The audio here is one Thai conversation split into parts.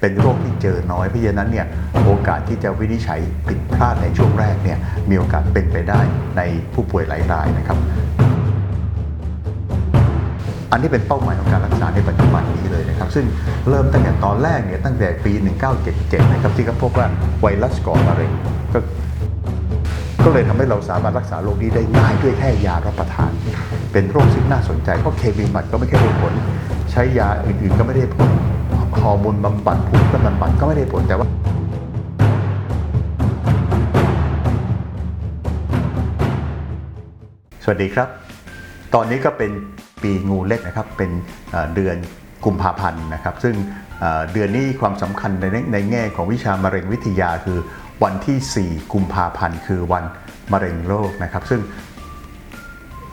เป็นโรคที่เจอน้อยเพราะฉะนั้นเนี่ยโอกาสที่จะวินิจฉัยผิดพลาดในช่วงแรกเนี่ยมีโอกาสเป็นไปได้ในผู้ป่วยหลายรายนะครับ อันนี้เป็นเป้าหมายของการรักษาในปัจจุบันนี้เลยนะครับ ซึ่งเริ่มตั้งแต่ตอนแรกเนี่ยตั้งแต่ปี 1977 นะครับที่เขาพบว่าไวรัสก่อมะเร็งก็ก็เลยทำให้เราสามารถรักษาโรคนี้ได้ง่ายด้วยแค่ยารับประทาน เป็นโรคซึ่งน่าสนใจเพราะเคมีบัดก็ไม่ได้ผล ใช้ยาอื่นๆก็ไม่ได้ผล ฮอร์โมนบำบัดภูมิคุ้มกันบำบัดก็ไม่ได้ผลแต่ว่าสวัสดีครับ ตอนนี้ก็เป็นปีงูเล็กนะครับ เป็นเดือนกุมภาพันธ์นะครับ ซึ่งเดือนนี้ความสำคัญในในแง่ของวิชามะเร็งวิทยาคือวันที่ 4 กุมภาพันธ์คือวันมะเร็งโลกนะครับ ซึ่ง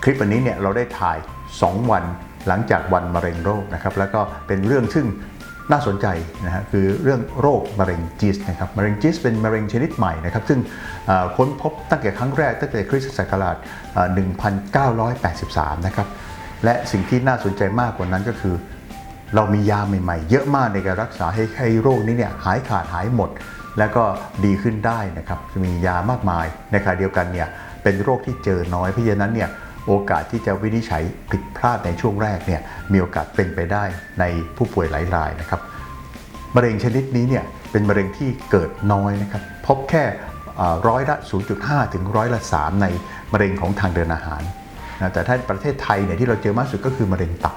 คลิปวันนี้เนี่ยเราได้ถ่าย 2 วันหลังจากวันมะเร็งโรคนะครับ แล้วก็เป็นเรื่องซึ่ง น่าสนใจนะฮะคือเรื่องโรคมะเร็งจีสนะครับมะเร็งจีสเป็นมะเร็งชนิดใหม่นะครับซึ่งค้นพบตั้งแต่ครั้งแรกตั้งแต่คริสตศักราช 1983 นะครับและสิ่งที่น่าสนใจมากกว่านั้นก็คือ เรามียาใหม่ๆ เยอะมากในการรักษาให้ให้โรคนี้เนี่ยหายขาดหายหมด แล้วก็ดีขึ้นได้นะครับมียามากมายในขณะเดียวกันเนี่ยเป็นโรคที่เจอน้อยเพราะฉะนั้นเนี่ย โอกาสที่จะวินิจฉัยผิดพลาดในช่วงแรกเนี่ยมีโอกาสเป็นไปได้ในผู้ป่วยหลายรายนะครับมะเร็งชนิดนี้เนี่ยเป็นมะเร็งที่เกิดน้อยนะครับพบแค่ร้อยละ 0.5 ถึงร้อยละ 3 ในมะเร็งของทางเดินอาหารนะแต่ถ้าประเทศไทยเนี่ยที่เราเจอมากสุดก็คือมะเร็งตับ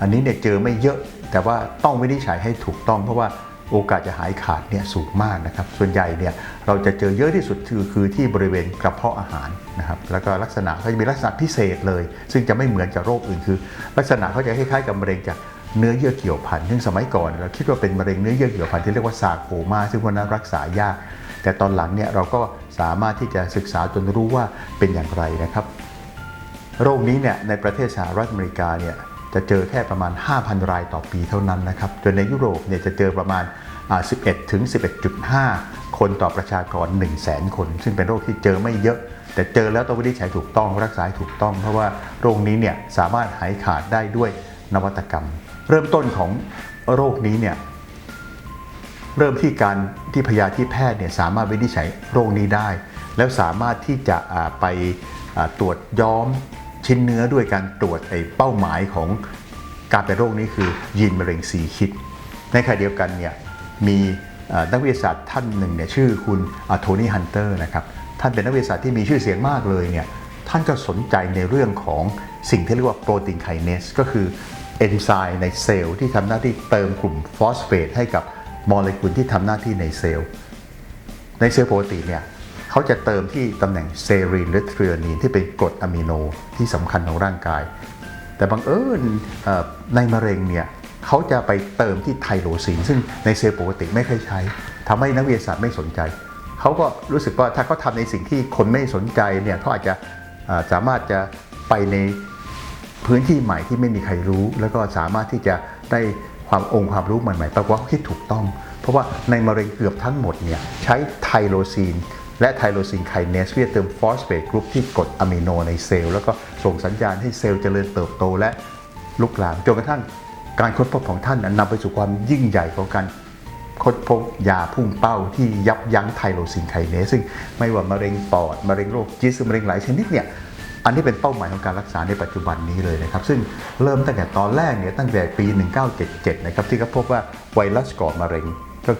อันนี้เนี่ยเจอไม่เยอะแต่ว่าต้องวินิจฉัยให้ถูกต้องเพราะว่า โอกาสจะหายขาดเนี่ยสูงมากนะครับ ส่วนใหญ่เนี่ยเราจะเจอเยอะที่สุดคือคือที่บริเวณกระเพาะอาหารนะครับ แล้วก็ลักษณะเขาจะมีลักษณะพิเศษเลย ซึ่งจะไม่เหมือนกับโรคอื่นคือ ลักษณะเขาจะคล้ายๆกับมะเร็งจากเนื้อเยื่อเกี่ยวพันซึ่งสมัยก่อนเราคิดว่าเป็นมะเร็งเนื้อเยื่อเกี่ยวพันที่เรียกว่าซาโคมา ซึ่งวันนั้นรักษายาก แต่ตอนหลังเนี่ยเราก็สามารถที่จะศึกษาจนรู้ว่าเป็นอย่างไรนะครับ โรคนี้เนี่ยในประเทศสหรัฐอเมริกาเนี่ย จะเจอแค่ประมาณ 5,000 รายต่อปีเท่านั้นนะครับโดยในยุโรปเนี่ยจะเจอประมาณ 11 ถึง 11.5 คนต่อประชากร 1 0 0 0 0แสนคน ซึ่งเป็นโรคที่เจอไม่เยอะ แต่เจอแล้วต้องวินิจฉัยถูกต้องรักษาถูกต้อง เพราะว่าโรคนี้เนี่ยสามารถหายขาดได้ด้วยนวัตกรรม เริ่มต้นของโรคนี้เนี่ยเริ่มที่การที่พยาธิแพทย์เนี่ยสามารถวินิจฉัยโรคนี้ได้ แล้วสามารถที่จะไปตรวจย้อม ชิ้นเนื้อด้วยการตรวจไอ้เป้าหมายของการเป็นโรคนี้คือยีนมะเร็งสีคิด ในขณะเดียวกันเนี่ยมีนักวิทยาศาสตร์ท่านหนึ่งเนี่ยชื่อคุณโทนี่ฮันเตอร์นะครับท่านเป็นนักวิทยาศาสตร์ที่มีชื่อเสียงมากเลยเนี่ยท่านก็สนใจในเรื่องของสิ่งที่เรียกว่าโปรตีนไคเนสก็คือเอนไซม์ในเซลล์ที่ทำหน้าที่เติมกลุ่มฟอสเฟตให้กับโมเลกุลที่ทำหน้าที่ในเซลล์ในเซลล์ปกติเนี่ย เขาจะเติมที่ตำแหน่งเซรีนหรือทริอนีนที่เป็นกรดอะมิโนที่สำคัญของร่างกาย แต่บังเอิญในมะเร็งเนี่ยเขาจะไปเติมที่ไทโรซีนซึ่งในเซลล์ปกติไม่เคยใช้ทำให้นักวิทยาศาสตร์ไม่สนใจ เขาก็รู้สึกว่าถ้าเขาทำในสิ่งที่คนไม่สนใจเนี่ยเขาอาจจะสามารถจะไปในพื้นที่ใหม่ที่ไม่มีใครรู้ แล้วก็สามารถที่จะได้ความองค์ความรู้ใหม่ๆปรากฏว่าเขาคิดถูกต้อง เพราะว่าในมะเร็งเกือบทั้งหมดเนี่ยใช้ไทโรซีน และไทโรซีนไคเนสเพื่อเติมฟอสเฟตกรุ๊ปที่กดอะมิโนในเซลล์แล้วก็ส่งสัญญาณให้เซลล์เจริญเติบโตและลุกลามจนกระทั่งการค้นพบของท่านนั้นนำไปสู่ความยิ่งใหญ่ของการค้นพบยาพุ่งเป้าที่ยับยั้งไทโรซีนไคเนสซึ่งไม่ว่ามะเร็งปอด มะเร็งโรคจีสมะเร็งหลายชนิดเนี่ยอันนี้เป็นเป้าหมายของการรักษาในปัจจุบันนี้เลยนะครับ ซึ่งเริ่มตั้งแต่ตอนแรกเนี่ยตั้งแต่ปี 1977 นะครับที่เขาพบว่าไวรัสก่อมะเร็งก็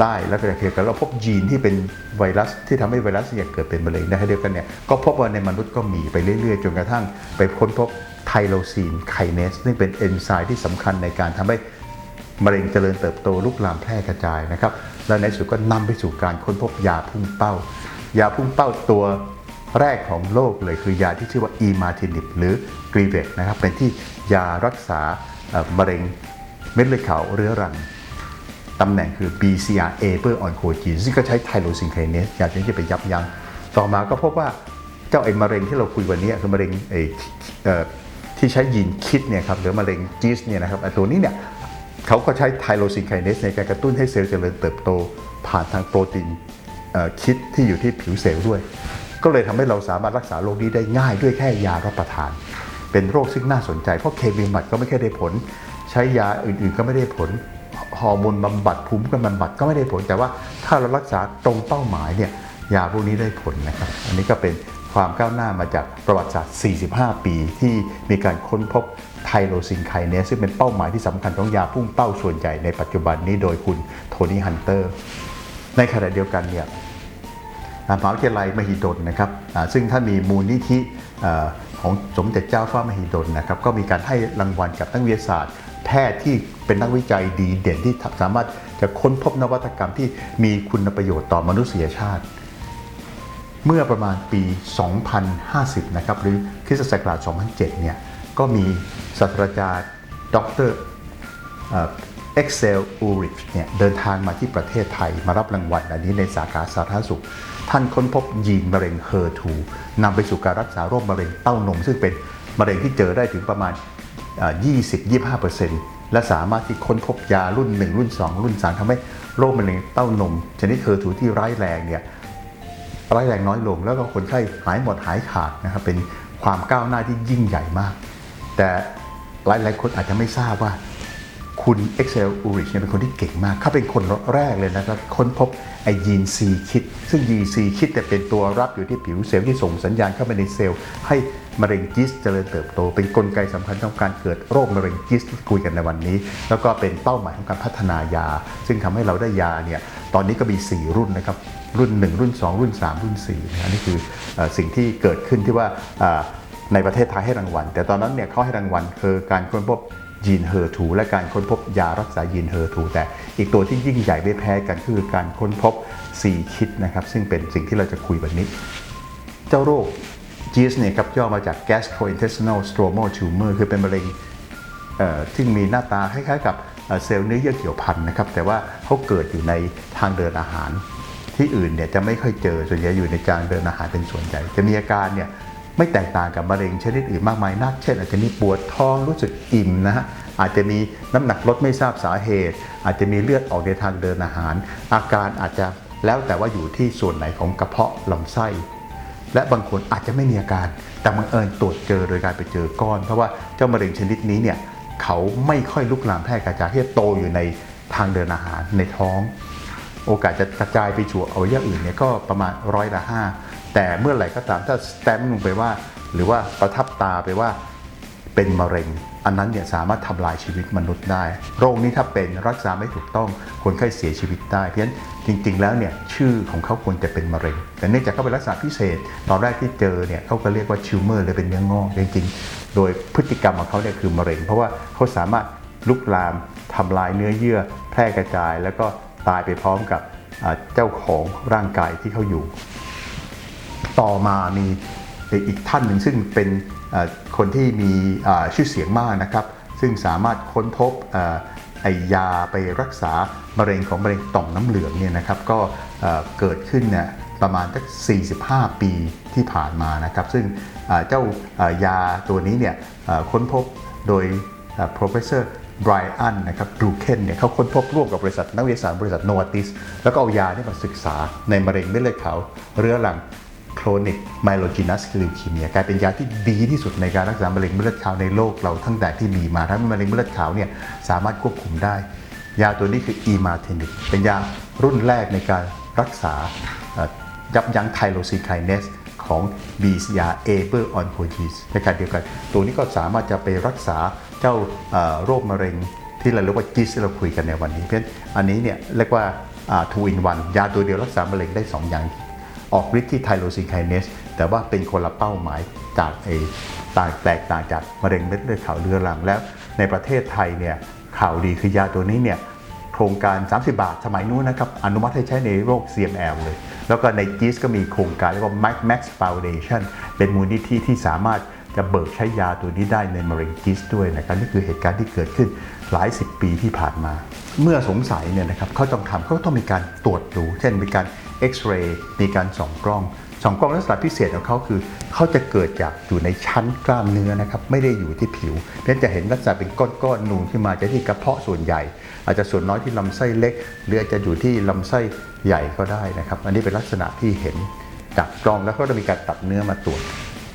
ได้แล้วก็เกี่ยวกับเราพบยีนที่เป็นไวรัสที่ทำให้ไวรัสเนี่ยเกิดเป็นมะเร็งในขณะเดียวกันเนี่ยก็พบว่าในมนุษย์ก็มีไปเรื่อยๆ จนกระทั่งไปค้นพบไทโรซีนไคเนสซึ่งเป็นเอนไซม์ที่สำคัญในการทำให้มะเร็งเจริญเติบโตลุกลามแพร่กระจายนะครับและในที่สุดก็นำไปสู่การค้นพบยาพุ่งเป้า ยาพุ่งเป้าตัวแรกของโลกเลยคือยาที่ชื่อว่าอีมาทินิบหรือกรีเวกนะครับเป็นที่ยารักษามะเร็งเม็ดเลือดขาวเรื้อรัง ตำแหน่งคือ BCR-A เปอร์ออนโคจีนซึ่งก็ใช้ไทโรซินไคเนสยาตัวนี้จะไปยับยั้งต่อมาก็พบว่าเจ้าไอ้มะเร็งที่เราคุยวันนี้คือมะเร็งไอ้เอ่อที่ใช้ยีนคิดเนี่ยครับหรือมะเร็งจีสเนี่ยนะครับไอ้ตัวนี้เนี่ยเขาก็ใช้ไทโรซินไคเนสในการกระตุ้นให้เซลล์เจริญเติบโต ผ่านทางโปรตีนคิดที่อยู่ที่ผิวเซลล์ด้วย ก็เลยทำให้เราสามารถรักษาโรคนี้ได้ง่ายด้วยแค่ยารับประทาน เป็นโรคซึ่งน่าสนใจเพราะเคมีบำบัดก็ไม่ค่อยได้ผล ใช้ยาอื่นๆก็ไม่ได้ผล ฮอร์โมนบำบัดภูมิคุ้มกันบำบัดก็ไม่ได้ผล แต่ว่าถ้าเรารักษาตรงเป้าหมายเนี่ยยาพวกนี้ได้ผลนะครับ อันนี้ก็เป็นความก้าวหน้ามาจากประวัติศาสตร์ 45 ปีที่มีการค้นพบไทโรซินไคเนสซึ่งเป็นเป้าหมายที่สำคัญของยาพุ่งเป้าส่วนใหญ่ในปัจจุบันนี้โดยคุณโทนี่ฮันเตอร์ ในขณะเดียวกันเนี่ยมหาวิทยาลัยมหิดลนะครับซึ่งถ้ามีมูลนิธิของสมเด็จเจ้าฟ้ามหิดลนะครับก็มีการให้รางวัลกับนักวิทยาศาสตร์ แพทย์ที่เป็นนักวิจัยดีเด่นที่สามารถจะค้นพบนวัตกรรมที่มีคุณประโยชน์ต่อมนุษยชาติ เมื่อประมาณปี 2050 นะครับ หรือคริสตศักราช 2007 เนี่ย ก็มีศาสตราจารย์ดรเอ็กเซลอูริชเนี่ยเดินทางมาที่ประเทศไทยมารับรางวัลอันนี้ในสาขาสาธารณสุข ท่านค้นพบยีนมะเร็งเฮอร์ทูนำไปสู่การรักษาโรคมะเร็งเต้านม ซึ่งเป็นมะเร็งที่เจอได้ถึงประมาณ 20-25%และสามารถที่ค้นพบยารุ่น 1 รุ่น 2 รุ่น 3ทำให้โรคมะเร็งเต้านม ชนิดเฮอร์ทูที่ร้ายแรงเนี่ยร้ายแรงน้อยลง แล้วก็คนไข้หายหมดหายขาดนะครับเป็นความก้าวหน้าที่ยิ่งใหญ่มาก แต่หลายๆคนอาจจะไม่ทราบว่า คุณ Excel u r i c h เนี่ยเป็นคนที่เก่งมาก เขาเป็นคนแรกเลยนะครับค้นพบไอยีน C คิด ซึ่งยีน C คิดเนี่เป็นตัวรับอยู่ที่ผิวเซลล์ที่ส่งสัญญาณเข้าไปในเซลล์ ให้มะเร็งยีส์เจริญเติบโต เป็นกลไกสำคัญของการเกิดโรคมะเร็งยีส์ที่คุยกันในวันนี้ แล้วก็เป็นเป้าหมายของการพัฒนายา ซึ่งทำให้เราได้ยาเนี่ยตอนนี้ก็มี 4 รุ่นนะครับรุ่น 1 รุ่น 2 รุ่น 3 รุ่น4นะอันนี้คืออสิ่งที่เกิดขึ้นที่ว่าอ่าในประเทศไทยให้รางวัล แต่ตอนนั้นเนี่ยเขาให้รางวัลคือการค้นพบ ยีนเฮอร์ทูและการค้นพบยารักษายีนเฮอร์ทูแต่อีกตัวที่ยิ่งใหญ่ไม่แพ้กันคือการค้นพบ 4 คิดนะครับซึ่งเป็นสิ่งที่เราจะคุยวันนี้ เจ้าโรค GIST เนี่ยครับย่อมาจาก gastrointestinal stromal tumor คือเป็นมะเร็งที่มีหน้าตาคล้ายๆ กับเอ่อเซลล์เนื้อเยื่อเกี่ยวพันนะครับแต่ว่าเขาเกิดอยู่ในทางเดินอาหาร ที่อื่นเนี่ยจะไม่ค่อยเจอส่วนใหญ่อยู่ในจางเดินอาหารเป็นส่วนใหญ่จะมีอาการเนี่ย ไม่แตกต่างกับมะเร็งชนิดอื่นมากมายนัก เช่นอาจจะมีปวดท้องรู้สึกอิ่มนะฮะอาจจะมีน้ำหนักลดไม่ทราบสาเหตุ อาจจะมีเลือดออกในทางเดินอาหาร อาการอาจจะแล้วแต่ว่าอยู่ที่ส่วนไหนของกระเพาะลำไส้ และบางคนอาจจะไม่มีอาการ แต่บังเอิญตรวจเจอโดยการไปเจอก้อน เพราะว่าเจ้ามะเร็งชนิดนี้เนี่ยเขาไม่ค่อยลุกลามแพร่กระจายที่โตอยู่ในทางเดินอาหารในท้อง โอกาสจะกระจายไปสู่อวัยวะอื่นเนี่ยก็ประมาณร้อยละห้า แต่เมื่อไหร่ก็ตามถ้าสแตมป์ลงไปว่า หรือว่าประทับตาไปว่าเป็นมะเร็ง อันนั้นเนี่ยสามารถทำลายชีวิตมนุษย์ได้ โรคนี้ถ้าเป็นรักษาไม่ถูกต้องคนไข้เสียชีวิตได้ เพราะฉะนั้นจริง ๆ แล้วเนี่ยชื่อของเขาควรจะเป็นมะเร็ง แต่เนื่องจากเขาเป็นลักษณะพิเศษ ตอนแรกที่เจอเนี่ยเขาก็เรียกว่าชิวเมอร์เลยเป็นเนื้องอกจริงๆ โดยพฤติกรรมของเขาเนี่ยคือมะเร็ง เพราะว่าเขาสามารถลุกลามทำลายเนื้อเยื่อ แพร่กระจาย แล้วก็ตายไปพร้อมกับเจ้าของร่างกายที่เขาอยู่ ต่อมามีอีกท่านหนึ่งซึ่งเป็นคนที่มีชื่อเสียงมากนะครับ ซึ่งสามารถค้นพบไอยาไปรักษามะเร็งของมะเร็งต่อมน้ำเหลืองเนี่ยนะครับก็เกิดขึ้นเนี่ยประมาณสัก 45 ปีที่ผ่านมานะครับ ซึ่งเจ้ายาตัวนี้เนี่ยค้นพบโดย professor ไบรอันนะครับดูเคนเนี่ยเขาค้นพบร่วมกับบริษัทนักวิทยาศาสตร์บริษัทโนวาติส แล้วก็เอายาเนี่ยมาศึกษาในมะเร็งเม็ดเลือดขาวเรื้อรัง chronic myelogenous leukemia กลายเป็นยาที่ดีที่สุดในการรักษามะเร็งเม็ดเลือดขาวในโลกเราตั้งแต่ที่มีมาทั้งมะเร็งเม็ดเลือดขาวเนี่ยสามารถควบคุมได้ ยาตัวนี้คือ e m a r t i n i b เป็นยารุ่นแรกในการรักษายับยั้งไทโรซีไคเนสของ b ยา a b e r on p o g e s ในการเดียวกัน ตัวนี้ก็สามารถจะไปรักษาเจ้าโรคมะเร็งที่เราเรียกว่าจิสที่เราคุยกันในวันนี้ เพราะฉะนั้นอันนี้เนี่ยเรียกว่าอ่า two in one ยาตัวเดียวรักษามะเร็งได้ 2 อย่าง ออกฤทธิ์ที่ไทโรซินไคเนสแต่ว่าเป็นคนละเป้าหมายจากไอต่างแตกต่างจากมะเร็งเม็ดเลือดขาวเรื้อรังแล้ว ในประเทศไทยเนี่ยข่าวดีคือยาตัวนี้เนี่ยโครงการ 30 บาทสมัยนู้นนะครับ อนุมัติให้ใช้ในโรค CML เลย แล้วก็ในจีสก็มีโครงการเรียกว่า Max Max Foundation เป็นมูลนิธิที่สามารถจะเบิกใช้ยาตัวนี้ได้ในมะเร็งจีสด้วยนะครับนี่คือเหตุการณ์ที่เกิดขึ้นหลายสิบปีที่ผ่านมา เมื่อสงสัยเนี่ยนะครับเขาต้องทำเขาต้องมีการตรวจดู เช่นมีการ เอ็กซเรย์มีการส่องกล้องส่องกล้องลักษณะพิเศษของเขาคือเขาจะเกิดจากอยู่ในชั้นกล้ามเนื้อนะครับไม่ได้อยู่ที่ผิวเพราะฉะนั้นจะเห็นลักษณะเป็นก้อนๆนูนขึ้นมาจะที่กระเพาะส่วนใหญ่ อาจจะส่วนน้อยที่ลำไส้เล็ก หรืออาจจะอยู่ที่ลำไส้ใหญ่ก็ได้นะครับ อันนี้เป็นลักษณะที่เห็นจากกล้องแล้วก็จะมีการตัดเนื้อมาตรวจ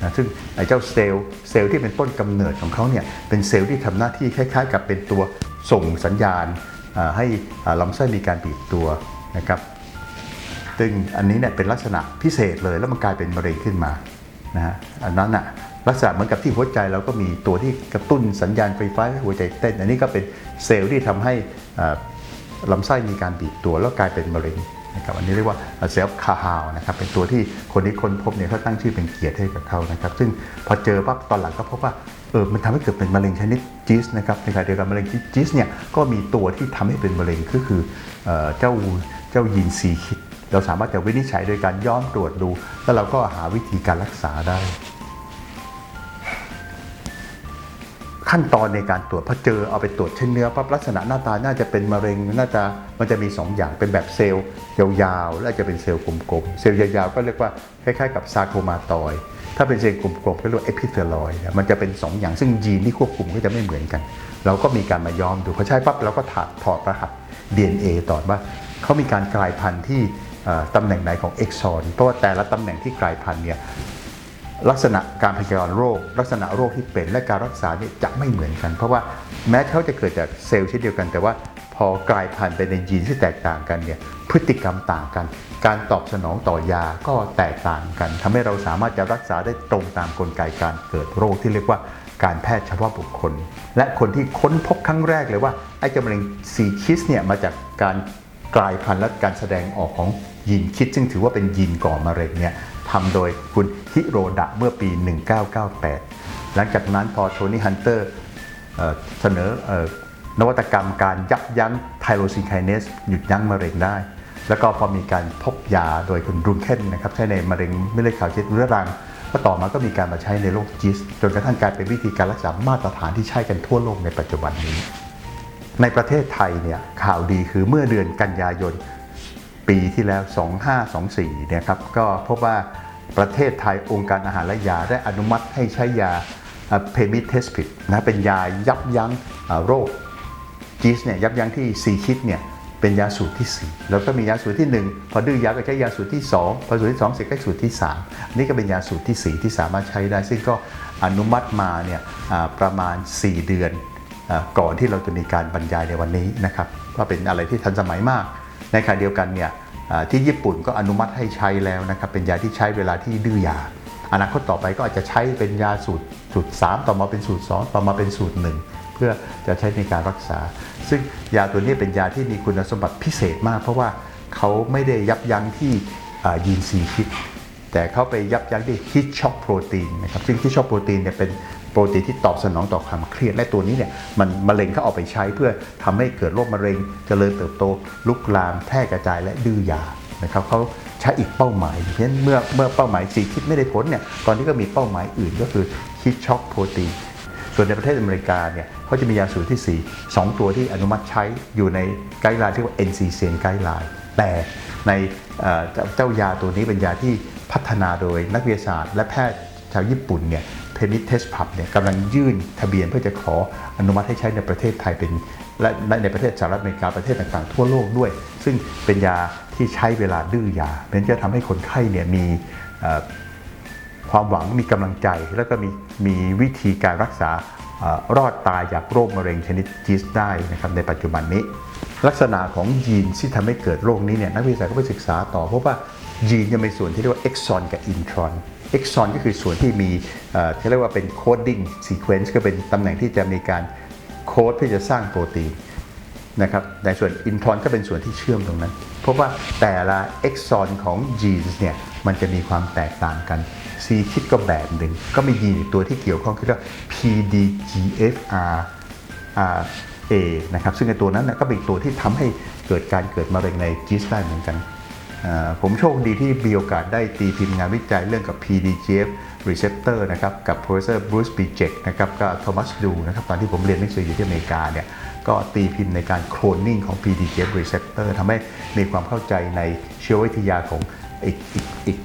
นะซึ่งไอ้เจ้าเซลล์เซลล์ที่เป็นต้นกำเนิดของเขาเนี่ยเป็นเซลล์ที่ทำหน้าที่คล้าย ๆ กับเป็นตัวส่งสัญญาณให้ลำไส้มีการบีบตัวนะครับ ซึ่งอันนี้เนี่ยเป็นลักษณะพิเศษเลยแล้วมันกลายเป็นมะเร็งขึ้นมานะฮะอันนั้นอะลักษณะเหมือนกับที่หัวใจเราก็มีตัวที่กระตุ้นสัญญาณไฟฟ้าให้หัวใจเต้น อันนี้ก็เป็นเซลล์ที่ทำให้อ่าลำไส้มีการบีบตัวแล้วกลายเป็นมะเร็งนะครับอันนี้เรียกว่าเซลล์คาฮาวนะครับเป็นตัวที่คนที่ค้นพบเนี่ยเขาตั้งชื่อเป็นเกียรติให้กับเขานะครับซึ่งพอเจอปั๊บตอนหลังก็พบว่าเออมันทำให้เกิดเป็นมะเร็งชนิดจีสนะครับในขณะเดียวกันมะเร็งจีสเนี่ยก็มีตัวที่ทำให้เป็นมะเร็งก็คือเออเจ้าเจ้ายีนซีคิด เราสามารถจะวินิจฉัยโดยการย้อนตรวจดู แล้วเราก็หาวิธีการรักษาได้ ขั้นตอนในการตรวจพอเจอเอาไปตรวจเช่นเนื้อปั๊บลักษณะหน้าตาน่าจะเป็นมะเร็งน่าจะมันจะมี 2 อย่างเป็นแบบเซลล์ยาวๆและจะเป็นเซลล์กลมๆเซลล์ยาวๆก็เรียกว่าคล้ายๆ กับซาโคมาตอยด์ถ้าเป็นเซลล์กลมๆก็เรียกว่าเอพิเทลอยมันจะเป็น 2 อย่างซึ่งยีนที่ควบคุมก็จะไม่เหมือนกัน เราก็มีการมาย้อมดูพอใช่ปั๊บเราก็ถอดถอดรหัส DNA ต่อว่าเขามีการกลายพันธุ์ที่ ตำแหน่งไหนของเอ็กซอนเพราะว่าแต่ละตำแหน่งที่กลายพันธุ์เนี่ยลักษณะการพยากรณ์โรค ลักษณะโรคที่เป็นและการรักษาเนี่ยจะไม่เหมือนกัน เพราะว่าแม้เขาจะเกิดจากเซลล์เช่นเดียวกัน แต่ว่าพอกลายพันธุ์ไปในยีนที่แตกต่างกันเนี่ยพฤติกรรมต่างกัน การตอบสนองต่อยาก็แตกต่างกันทำให้เราสามารถจะรักษาได้ตรงตามกลไกการเกิดโรคที่เรียกว่าการแพทย์เฉพาะบุคคล และคนที่ค้นพบครั้งแรกเลยว่าไอ้จมเร็งซีคิสเนี่ยมาจากการ กลายพันธุ์และการแสดงออกของยีนคิด ซึ่งถือว่าเป็นยีนก่อมะเร็งเนี่ยทำโดยคุณฮิโรดะเมื่อปี 1998 หลังจากนั้นพอโทนี่ฮันเตอร์เสนอนวัตกรรมการยับยั้งไทโรซินไคเนสหยุดยั้งมะเร็งได้ แล้วก็พอมีการพบยาโดยคุณรุนเคนนะครับใช้ในมะเร็งไม่เลือดขาวชนิดเรื้อรัง ก็ต่อมาก็มีการมาใช้ในโรคจิสจนกระทั่งกลายเป็นวิธีการรักษามาตรฐานที่ใช้กันทั่วโลกในปัจจุบันนี้ ในประเทศไทยเนี่ยข่าวดีคือเมื่อเดือนกันยายนปีที่แล้ว 2524เนี่ยครับก็พบว่าประเทศไทยองค์การอาหารและยาได้อนุมัติให้ใช้ยาเพมิเทสพิดนะเป็นยายับยั้งโรคจีสเนี่ยยับยั้งที่ซีคิดเนี่ยเป็นยาสูตรที่ 4 แล้วก็มียาสูตรที่ 1 พอดื้อยาก็ใช้ยาสูตรที่ 2 พอสูตรที่2เสร็จก็สูตรที่3อันนี้ก็เป็นยาสูตรที่ 4 ที่สามารถใช้ได้ ซึ่งก็อนุมัติมาเนี่ยประมาณ 4 เดือน ก่อนที่เราจะมีการบรรยายในวันนี้นะครับก็เป็นอะไรที่ทันสมัยมาก ในขณะเดียวกันเนี่ยที่ญี่ปุ่นก็อนุมัติให้ใช้แล้วนะครับเป็นยาที่ใช้เวลาที่ดื้อยา อนาคตต่อไปก็อาจจะใช้เป็นยาสูตรสูตร 3 ต่อมาเป็นสูตร 2 ต่อมาเป็นสูตร 1 เพื่อจะใช้ในการรักษา ซึ่งยาตัวนี้เป็นยาที่มีคุณสมบัติพิเศษมาก เพราะว่าเขาไม่ได้ยับยั้งที่ยีนซีคิด แต่เขาไปยับยั้งที่ฮิตช็อกโปรตีนนะครับซึ่งฮิตช็อกโปรตีนเนี่ยเป็นโปรตีนที่ตอบสนองต่อความเครียดและตัวนี้เนี่ยมันมะเร็งเขาเอาไปใช้เพื่อทำให้เกิดโรคมะเร็งเจริญเติบโต ลุกลามแพร่กระจายและดื้อยานะครับเขาใช้อีกเป้าหมายเพราะฉะนั้นเมื่อเมื่อเป้าหมายสีคิดไม่ได้ผลเนี่ยตอนนี้ก็มีเป้าหมายอื่นก็คือฮิตช็อกโปรตีนส่วนในประเทศอเมริกาเนี่ยเขาจะมียาสูตรที่ 4 2 ตัวที่อนุมัติใช้อยู่ในไกด์ไลน์ที่ว่า NCCN ไกด์ไลน์แต่ในเจ้ายาตัวนี้เป็นยาที่ พัฒนาโดยนักวิทยาศาสตร์ และแพทย์ชาวญี่ปุ่นเนี่ยเพนิเทสพับเนี่ยกำลังยื่นทะเบียนเพื่อจะขออนุมัติให้ใช้ในประเทศไทยเป็นและในประเทศสหรัฐอเมริกาประเทศต่างๆ ทั่วโลกด้วย ซึ่งเป็นยาที่ใช้เวลาดื้อยาเป็นจะทำให้คนไข้เนี่ยมีความหวังมีกำลังใจ แล้วก็มีมีวิธีการรักษาอรอดตายจากโรคมะเร็งชนิดจีสได้นะครับในปัจจุบันนี้ ลักษณะของยีนที่ทำให้เกิดโรคนี้เนี่ยนักวิทยาศาสตร์ก็ไปศึกษาต่อพราะว่า ยีนจะมีส่วนที่เรียกว่าเอ็กซอนกับอินทรอนเอ็กซอนก็คือส่วนที่มีเอ่อที่เรียกว่าเป็นโคดดิ้งซีเควนซ์ก็เป็นตำแหน่งที่จะมีการโคดเพื่อจะสร้างโปรตีนนะครับในส่วนอินทรอนก็เป็นส่วนที่เชื่อมตรงนั้น เพราะว่าแต่ละเอ็กซอนของยีนเนี่ยมันจะมีความแตกต่างกันซีคิดก็แบบหนึ่ง ก็มียีนอีกตัวที่เกี่ยวข้องคือเรียกว่า PDGFR A นะครับซึ่งในตัวนั้นก็เป็นตัวที่ทำให้เกิดการเกิดมะเร็งในจีสได้เหมือนกัน ผมโชคดีที่มีโอกาสได้ตีพิมพ์งานวิจัยเรื่องกับ PDGF receptor นะครับกับ professor Bruce b j e k นะครับกับ Thomas Du นะครับตอนที่ผมเรียนหนังสืออยู่ที่อเมริกาเนี่ยก็ตีพิมพ์ในการโคลนนิ่งของ PDGF receptor ทำให้มีความเข้าใจในเชื้อวิทยาของอีกอีกอีก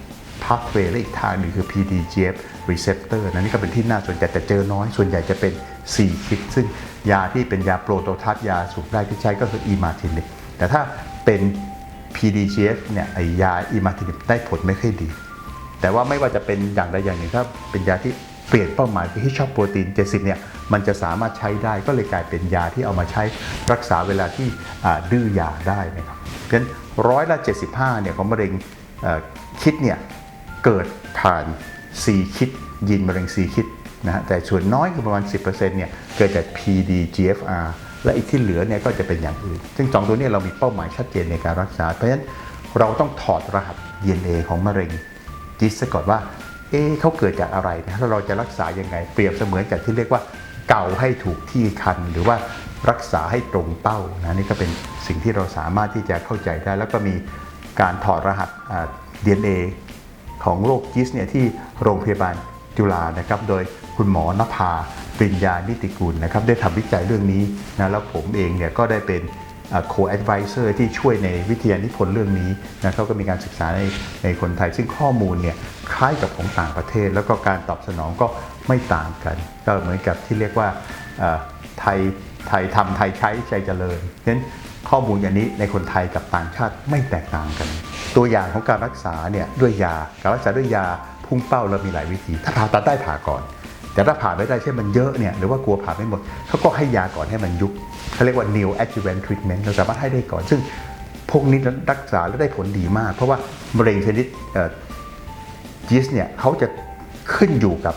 พา t เวและอีกทางหนึ่งคือ PDGF receptor นะนี่ก็เป็นที่น่าสนใจแต่เจอน้อย ส่วนใหญ่จะเป็น 4 คิด ซึ่งยาที่เป็นยาโปรโตทัสยาสูบได้ที่ใช้ก็คือ e m a r t i n i b แต่ถ้าเป็น PDGF เนี่ยไอยา e m a r t i n i b ได้ผลไม่ค่อยดี แต่ว่าไม่ว่าจะเป็นอย่างใดอย่างหนึ่งถ้าเป็นยาที่เปลี่ยนเป้าหมายไปที่ชอบโปรตีน 70 เนี่ย มันจะสามารถใช้ได้ก็เลยกลายเป็นยาที่เอามาใช้รักษาเวลาที่ดื้อยาได้นะครับเพราะฉะนั้นร้อยละ 75 เนี่ยของมะเร็งคิดเนี่ยเกิดผ่าน C คิดยีนมะเร็ง C คิดนะฮะแต่ส่วนน้อยคือประมาณ 10%เนี่ยเกิดจาก PDGFR และอีกที่เหลือเนี่ยก็จะเป็นอย่างอื่น ซึ่งสองตัวนี้เรามีเป้าหมายชัดเจนในการรักษา เพราะฉะนั้นเราต้องถอดรหัส DNA ของมะเร็งจิสก่อนว่า เอ๊ะเขาเกิดจากอะไรนะแล้วเราจะรักษายังไง เปรียบเสมือนกับที่เรียกว่าเก่าให้ถูกที่คัน หรือว่ารักษาให้ตรงเป้านะนี่ก็เป็นสิ่งที่เราสามารถที่จะเข้าใจได้ แล้วก็มีการถอดรหัส DNA ของโรคจิสเนี่ยที่โรงพยาบาลจุฬานะครับ โดยคุณหมอนภา ปริญญานิติกุลนะครับ ได้ทำวิจัยเรื่องนี้นะแล้วผมเองเนี่ยก็ได้เป็นโคแอดไวเซอร์ที่ช่วยในวิทยานิพนธ์เรื่องนี้นะครับก็มีการศึกษาในในคนไทย ซึ่งข้อมูลเนี่ยคล้ายกับของต่างประเทศ แล้วก็การตอบสนองก็ไม่ต่างกัน ก็เหมือนกับที่เรียกว่าไทยไทยทำไทยใช้ใจเจริญเพราะฉะนั้นข้อมูลอย่างนี้ในคนไทยกับต่างชาติไม่แตกต่างกัน ตัวอย่างของการรักษาเนี่ยด้วยยาการรักษาด้วยยาพุ่งเป้าเรามีหลายวิธีถ้าผ่าตัดได้ผ่าก่อน แต่ถ้าผ่าไม่ได้เช่นมันเยอะเนี่ยหรือว่ากลัวผ่าไม่หมดเขาก็ให้ยาก่อนให้มันยุบเขาเรียกว่า neo adjuvant treatment เราสามารถให้ได้ก่อน ซึ่งพวกนี้รักษาแล้วได้ผลดีมาก เพราะว่ามะเร็งชนิดเอ่อยีสเนี่ยเขาจะขึ้นอยู่กับ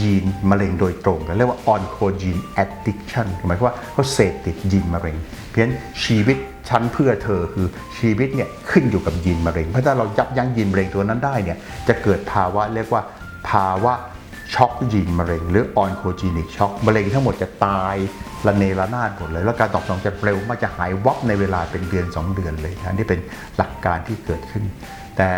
ยีนมะเร็งโดยตรงเรียกว่า oncogene addiction หมายความว่าเขาเสพติดยีนมะเร็ง เพราะฉะนั้นชีวิตฉันเพื่อเธอคือชีวิตเนี่ยขึ้นอยู่กับยีนมะเร็ง เพราะถ้าเรายับยั้งยีนมะเร็งตัวนั้นได้เนี่ยจะเกิดภาวะเรียกว่าภาวะ ช็อกยีนมะเร็ง หรือ oncogenic shock มะเร็งทั้งหมดจะตายระเนระนาดหมดเลย แล้วการตอบสนองจะเร็วมากจะหายวับในเวลาเป็นเดือน 2 เดือนเลยอันนี้เป็นหลักการที่เกิดขึ้น แต่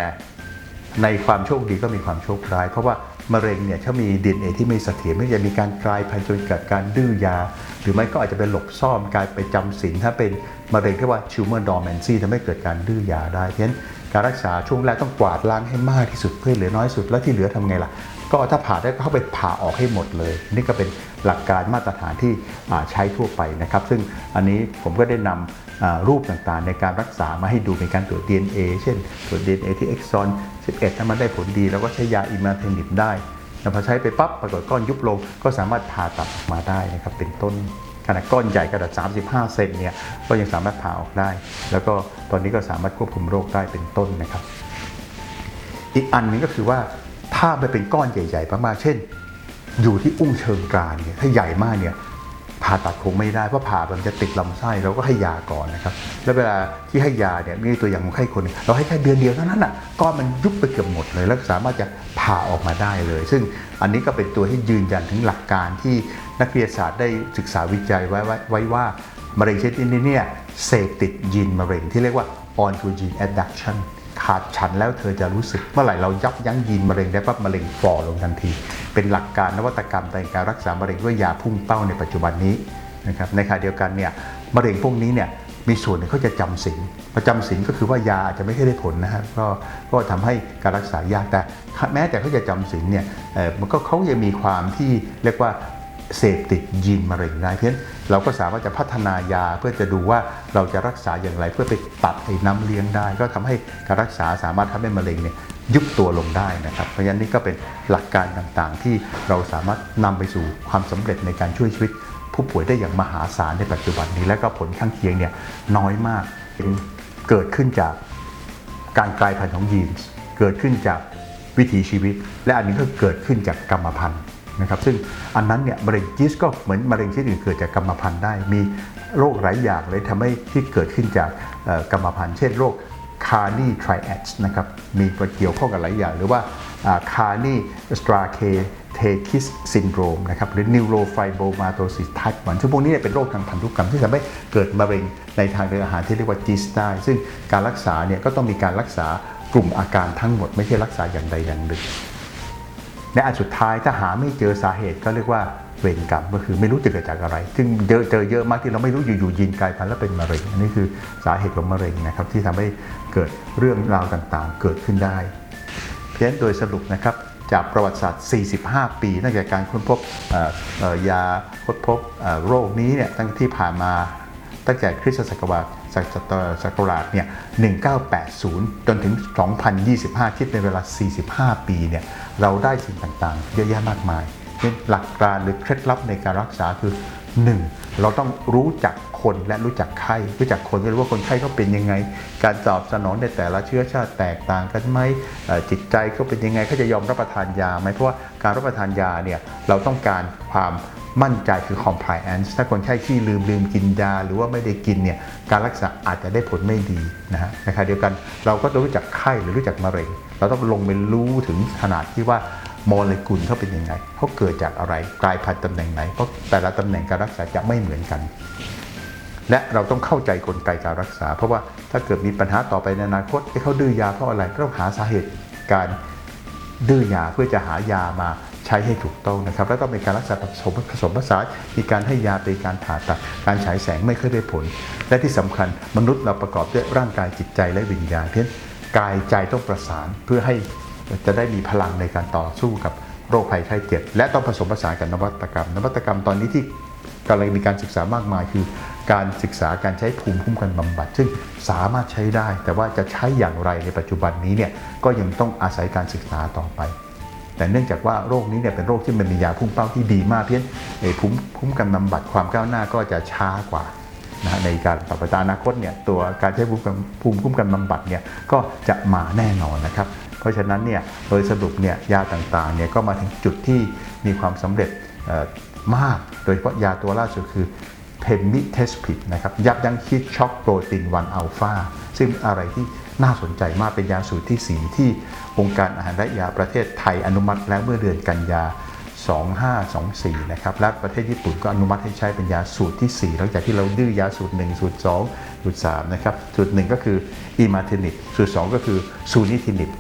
ในความโชคดีก็มีความโชคร้าย เพราะว่ามะเร็งเนี่ยถ้ามี DNA ที่ไม่เสถียรไม่จะมีการกลายพันธุ์จนเกิดการดื้อยา หรือไม่ก็อาจจะเป็นหลบซ่อนกลายไปจำศีลถ้าเป็นมะเร็งที่ว่า tumor dormancy ทำให้เกิดการดื้อยาได้เพราะฉะนั้นการรักษาช่วงแรกต้องกวาดล้างให้มากที่สุดเพื่อเหลือน้อยสุดแล้วที่เหลือทำไงล่ะ ก็ถ้าผ่าได้ก็เข้าไปผ่าออกให้หมดเลย นี่ก็เป็นหลักการมาตรฐานที่ใช้ทั่วไปนะครับ ซึ่งอันนี้ผมก็ได้นำรูปต่างๆ ในการรักษามาให้ดูในการตรวจ DNA เช่น ตรวจ DNA ที่เอ็กซอน 11 ถ้ามันได้ผลดี แล้วก็ใช้ยาอิมาเทนิบได้แต่พอใช้ไปปั๊บปรากฏก้อนยุบลงก็สามารถผ่าตัดออกมาได้นะครับเป็นต้นขนาดก้อนใหญ่ขนาด 35 เซนเนี่ยก็ยังสามารถผ่าออกได้ แล้วก็ตอนนี้ก็สามารถควบคุมโรคได้เป็นต้นนะครับ อีกอันหนึงก็คือว่า ถ้ามันเป็นก้อนใหญ่ๆมากๆเช่น อยู่ที่อุ้งเชิงกรานเนี่ยถ้าใหญ่มากเนี่ยผ่าตัดคงไม่ได้เพราะผ่ามันจะติดลำไส้เราก็ให้ยาก่อนนะครับ แล้วเวลาที่ให้ยาเนี่ยมีตัวอย่างของไข้คนเราให้แค่เดือนเดียวเท่านั้นอะก้อนมันยุบไปเกือบหมดเลย แล้วสามารถจะผ่าออกมาได้เลย ซึ่งอันนี้ก็เป็นตัวที่ยืนยันถึงหลักการที่นักวิทยาศาสตร์ได้ศึกษาวิจัยไว้ไว้ไว้ว่ามะเร็งชนิดนี้เนี่ยเสพติดยีนมะเร็งที่เรียกว่า oncogene adduction ขาดฉันแล้วเธอจะรู้สึกเมื่อไหร่เรายับยั้งยีนมะเร็งได้ปั๊บมะเร็งฝ่อลงทันที เป็นหลักการนวัตกรรมในการรักษามะเร็งด้วยยาพุ่งเป้าในปัจจุบันนี้นะครับในขณะเดียวกันเนี่ยมะเร็งพวกนี้เนี่ยมีส่วนเขาจะจำศีลประจำศีลก็คือว่ายาอาจจะไม่ค่อยได้ผลนะฮะก็ก็ทำให้การรักษายากแต่ แม้แต่เขาจะจำศีลเนี่ยมันก็เขายังมีความที่เรียกว่า เสพติดยีนมะเร็งได้เพราะฉะนั้นเราก็สามารถจะพัฒนายาเพื่อจะดูว่าเราจะรักษาอย่างไร เพื่อไปตัดไอ้น้ำเลี้ยงได้ ก็ทำให้การรักษาสามารถทำให้มะเร็งเนี่ยยุบตัวลงได้นะครับ เพราะฉะนั้นนี่ก็เป็นหลักการต่างๆ ที่เราสามารถนำไปสู่ความสำเร็จในการช่วยชีวิต ผู้ป่วยได้อย่างมหาศาลในปัจจุบันนี้ และก็ผลข้างเคียงเนี่ยน้อยมากเกิดขึ้นจากการกลายพันธุ์ของยีนเกิดขึ้นจากวิถีชีวิต และอันนี้ก็เกิดขึ้นจากกรรมพันธุ์ นะครับซึ่งอันนั้นเนี่ยมะเร็งยีสก็เหมือนมะเร็งชนิดอื่นเกิดจากกรรมพันธุ์ได้ มีโรคหลายอย่างเลยทำให้ที่เกิดขึ้นจากกรรมพันธุ์เช่นโรคคาร์นีทริแอดนะครับมีเกี่ยวข้องกับหลายอย่าง หรือว่าคาร์นีสตราเคเทคิสซินโดรมนะครับหรือนิวโรไฟโบมาโตซิสไทป์ซึ่งพวกนี้เป็นโรคทางพันธุกรรมที่ทำให้เกิดมะเร็งในทางเดินอาหารที่เรียกว่าจีสต์ได้ซึ่งการรักษาเนี่ยก็ต้องมีการรักษากลุ่มอาการทั้งหมดไม่ใช่รักษาอย่างใดอย่างหนึ่ง ในอันสุดท้ายถ้าหาไม่เจอสาเหตุก็เรียกว่าเวรกรรมก็คือไม่รู้จะเกิดจากอะไร ซึ่งเจอเจอเยอะมากที่เราไม่รู้อยู่ๆยีนกลายพันธุ์แล้วเป็นมะเร็ง อันนี้คือสาเหตุของมะเร็งนะครับที่ทำให้เกิดเรื่องราวต่างๆ เกิดขึ้นได้เพราะฉะนั้นโดยสรุปนะครับจากประวัติศาสตร์ 45 ปีตั้งแต่การค้นพบยาค้นพบโรคนี้เนี่ยตั้งที่ผ่านมาตั้งแต่คริสตศักราชศักราชศักราชเนี่ย1980 จนถึง 2025 คิดในเวลา 45 ปีเนี่ย เราได้สิ่งต่างๆ เยอะแยะมากมายเป็นหลักการหรือเคล็ดลับในการรักษาคือ 1. เราต้องรู้จักคนและรู้จักไข้รู้จักคนก็รู้ว่าคนไข้เขาเป็นยังไง การตอบสนองในแต่ละเชื้อชาติแตกต่างกันไหมจิตใจเขาเป็นยังไงเขาจะยอมรับประทานยาไหมเพราะว่าการรับประทานยาเนี่ยเราต้องการความมั่นใจคือ compliance ถ้าคนไข้ขี้ลืมลืมกินยา หรือว่าไม่ได้กินเนี่ยการรักษาอาจจะได้ผลไม่ดีนะฮะในขณะเดียวกันเราก็ต้องรู้จักไข้หรือรู้จักมะเร็ง เราต้องลงไปรู้ถึงขนาดที่ว่าโมเลกุลเขาเป็นยังไงเขาเกิดจากอะไรกลายพันธุ์ตำแหน่งไหนเพราะแต่ละตำแหน่งการรักษาจะไม่เหมือนกัน และเราต้องเข้าใจกลไกการรักษา เพราะว่าถ้าเกิดมีปัญหาต่อไปในอนาคตให้เขาดื้อยาเพราะอะไรก็ต้องหาสาเหตุการดื้อยาเพื่อจะหายามาใช้ให้ถูกต้องนะครับ แล้วต้องเป็นการรักษาผสมผสมผสานมีการให้ยาเป็นการผ่าตัดการฉายแสงไม่เคอยได้ผล และที่สำคัญมนุษย์เราประกอบด้วยร่างกายจิตใจและวิญญาณเพราะฉะนั้น กายใจต้องประสานเพื่อให้จะได้มีพลังในการต่อสู้กับโรคภัยไข้เจ็บ และต้องผสมผสานกับนวัตกรรม นวัตกรรมตอนนี้ที่กำลังมีการศึกษามากมายคือ การศึกษาการใช้ภูมิคุ้มกันบำบัด ซึ่งสามารถใช้ได้ แต่ว่าจะใช้อย่างไรในปัจจุบันนี้เนี่ยก็ยังต้องอาศัยการศึกษาต่อไป แต่เนื่องจากว่าโรคนี้เนี่ยเป็นโรคที่มันมียาพุ่งเป้าที่ดีมากเพี้ยนภูมิภูมิคุ้มกันบำบัดความก้าวหน้าก็จะช้ากว่า นะในการต่อไปอนาคตเนี่ยตัวการใช้ภูมิคุ้มกันภูมิคุ้มกันบำบัดเนี่ยก็จะมาแน่นอนนะครับ เพราะฉะนั้นเนี่ยโดยสรุปเนี่ยยาต่างๆเนี่ยก็มาถึงจุดที่มีความสำเร็จมาก โดยเฉพาะยาตัวล่าสุดคือเพมิเทสพิดนะครับยับยั้งคิดช็อกโปรตีนวันอัลฟาซึ่งอะไรที่น่าสนใจมากเป็นยาสูตรที่ 4 ที่องค์การอาหารและยาประเทศไทยอนุมัติแล้วเมื่อเดือนกันยา 2524 นะครับ และประเทศญี่ปุ่นก็อนุมัติให้ใช้เป็นยาสูตรที่ 4 หลังจากที่เราดื้อยาสูตร 1 สูตร 2 สูตร 3 นะครับ สูตร 1 ก็คืออีมาเทนิบสูตร 2 ก็คือซูนิทินิบ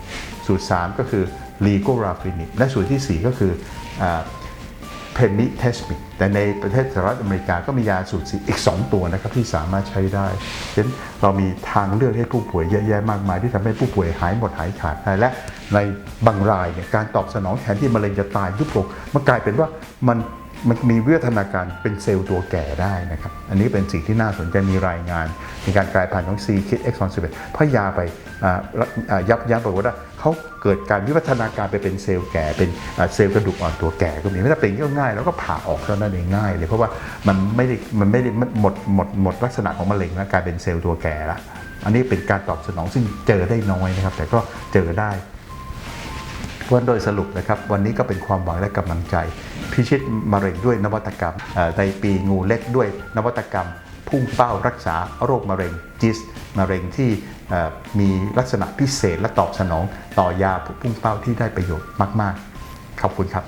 สูตร 3 ก็คือลีโกราฟินิบและสูตรที่ 4 ก็คือ เพนนิเทสมิดแต่ในประเทศสหรัฐอเมริกาก็มียาสูตรสีอีก 2 ตัวนะครับที่สามารถใช้ได้ฉะนั้นเรามีทางเลือกให้ผู้ป่วยเยอะแยะมากมาย ที่ทำให้ผู้ป่วยหายหมดหายขาดได้และในบางรายเนี่ยการตอบสนองแทนที่มะเร็งจะตายยุบลงมันกลายเป็นว่ามันมันมีวิวัฒนาการเป็นเซลล์ตัวแก่ได้นะครับ อันนี้เป็นสิ่งที่น่าสนใจมีรายงาน ในการกลายพันธุ์ของ C คิด exon 11เพราะยาไปยับยั้งปรากฏว่า เขาเกิดการวิวัฒนาการไปเป็นเซลล์แก่เป็นเซลล์กระดูกอ่อนตัวแก่ก็มีไม่ถ้าเป็นก็ง่าย แล้วก็ผ่าออกเท่านั้นเองง่ายเลยเพราะว่ามันไม่ได้มันไม่ได้หมดหมดหมดลักษณะของมะเร็งแล้วกลายเป็นเซลล์ตัวแก่ละอันนี้เป็นการตอบสนองซึ่งเจอได้น้อยนะครับ แต่ก็เจอได้วันโดยสรุปนะครับ วันนี้ก็เป็นความหวังและกำลังใจ พิชิตมะเร็งด้วยนวัตกรรมในปีงูเล็กด้วยนวัตกรรม พุ่งเป้ารักษาโรคมะเร็งจิสมะเร็งที่ มีลักษณะพิเศษและตอบสนองต่อยาพุ่งเป้าที่ได้ประโยชน์มาก ๆ ขอบคุณครับ